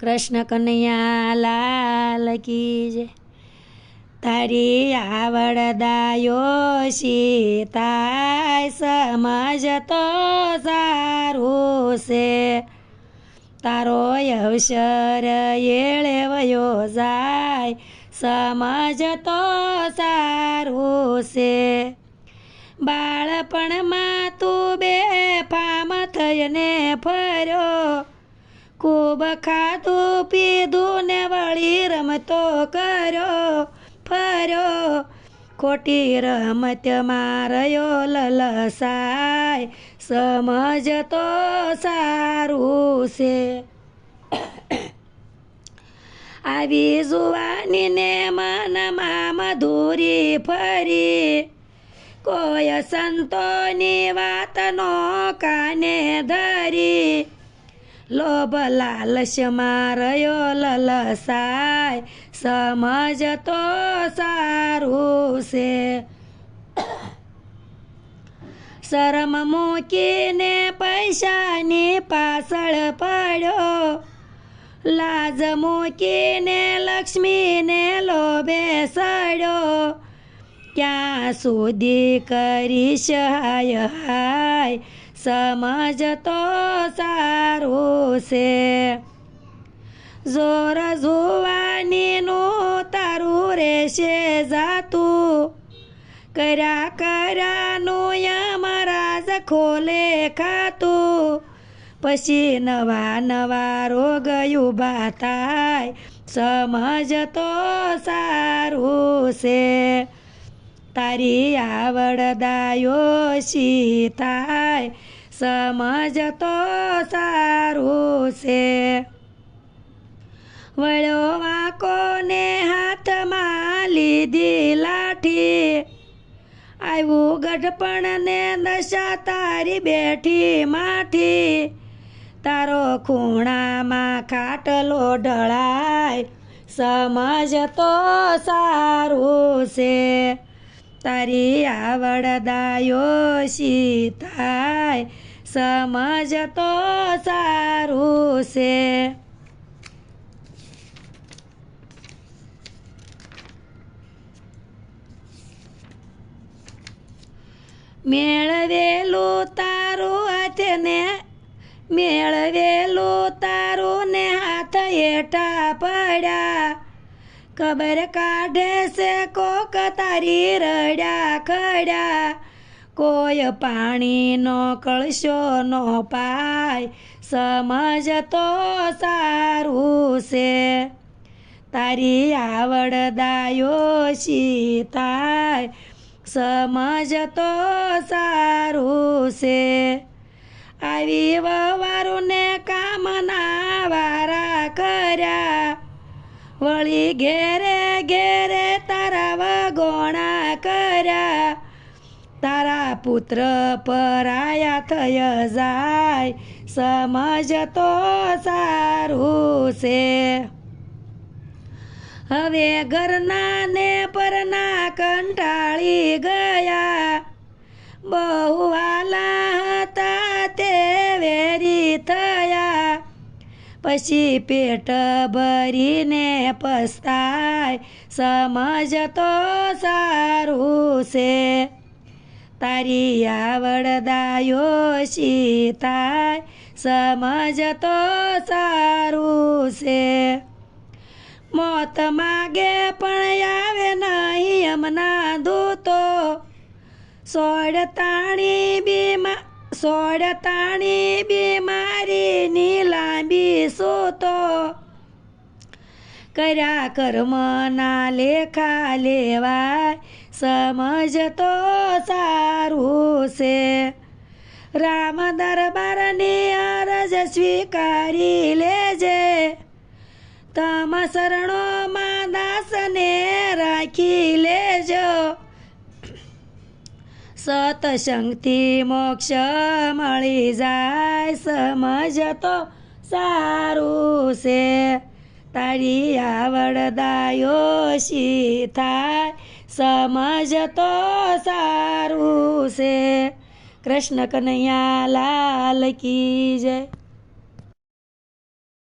કૃષ્ણ કનૈયા લાલ કી જય. તારી આવડદાયો સીતાય સમજતો સારું છે. તારો અવસર એળે વયો જાય સમજતો સારું છે. બાળપણમાં તું બે ફામ થઈને ફર્યો ખૂબ ખાધું પીધું ને વળી રમતો કર્યો, ફર્યો. ખોટી રમત મારયો લલસાય સમજતો સારું છે. આવી જુવાનીને મનમાં મધુરી ફરી. કોઈ સંતોની વાતનો કાને ધરી. લોભ લાલચ મારયો લલસાય સમજતો સારું છે. શરમ મૂકીને પૈસાની પાછળ પડ્યો. લાજ મૂકીને લક્ષ્મીને લોભે સડ્યો. ક્યાં સુધી કરીશ હાય હાય સમજતો સારું છે. જોર જુવાનીનું તારું રહેશે જાતું. કર્યા કર્યાનું યમરાજ ખોલે ખાતું. પછી નવા નવા રોગ ઊભા થાય સમજતો સારું છે. તારી આવડદાયો સીતાય સમજતો સારું છે. વળ્યો વાંકોને હાથમાં લીધી લાઠી? આવ્યું ગઢપણ ને દશા તારી બેઠી માઠી. તારો ખૂણામાં ખાટલો ઢળાય સમજતો સારું છે. તારી આવડદાયો સીતાય સમજતો સારું છે. મેળવેલું તારું હાથને, મેળવેલું તારું ને હાથ હેઠા પડ્યા. ખબર કાઢે છે કોક તારી રડ્યા ખડ્યા. કોઈ પાણીનો કળશો નો પાય, સમજ તો સારું છે. તારી આવડદાયો સીતાય સમજતો સારું છે. આવી વવારું ને કામના વારા કર્યા વળી ઘેરે ઘેરે તારા વગોણા કર્યા. તારા પુત્ર પરાયા થય જાય. સમજ તો સારું છે. હવે ઘરના ને પરના કંટાળી ગયા. બહુ પછી પેટ ભરીને પસ્તાય સમજતો સારું છે. તારી આવડદાયો સીતાય સમજતો સારું છે. મોત માગે પણ આવે નહીં એમના દૂતો. સોડ તાણી બીમા સોડ તાણી બીમારીની સૂતો કર્યા કર્મના લેખા લેવાય સમજતો સારું છે. રામ દરબારની અરજ સ્વીકારી લેજે. તમ શરણોમાં દાસને રાખી લેજો. સતસંગથી મોક્ષ મળી જાય સમજતો સારું છે. તારી આવડદાયો થાય. સમજતો સારું છે. કૃષ્ણ કનૈયા લાલ કી જય.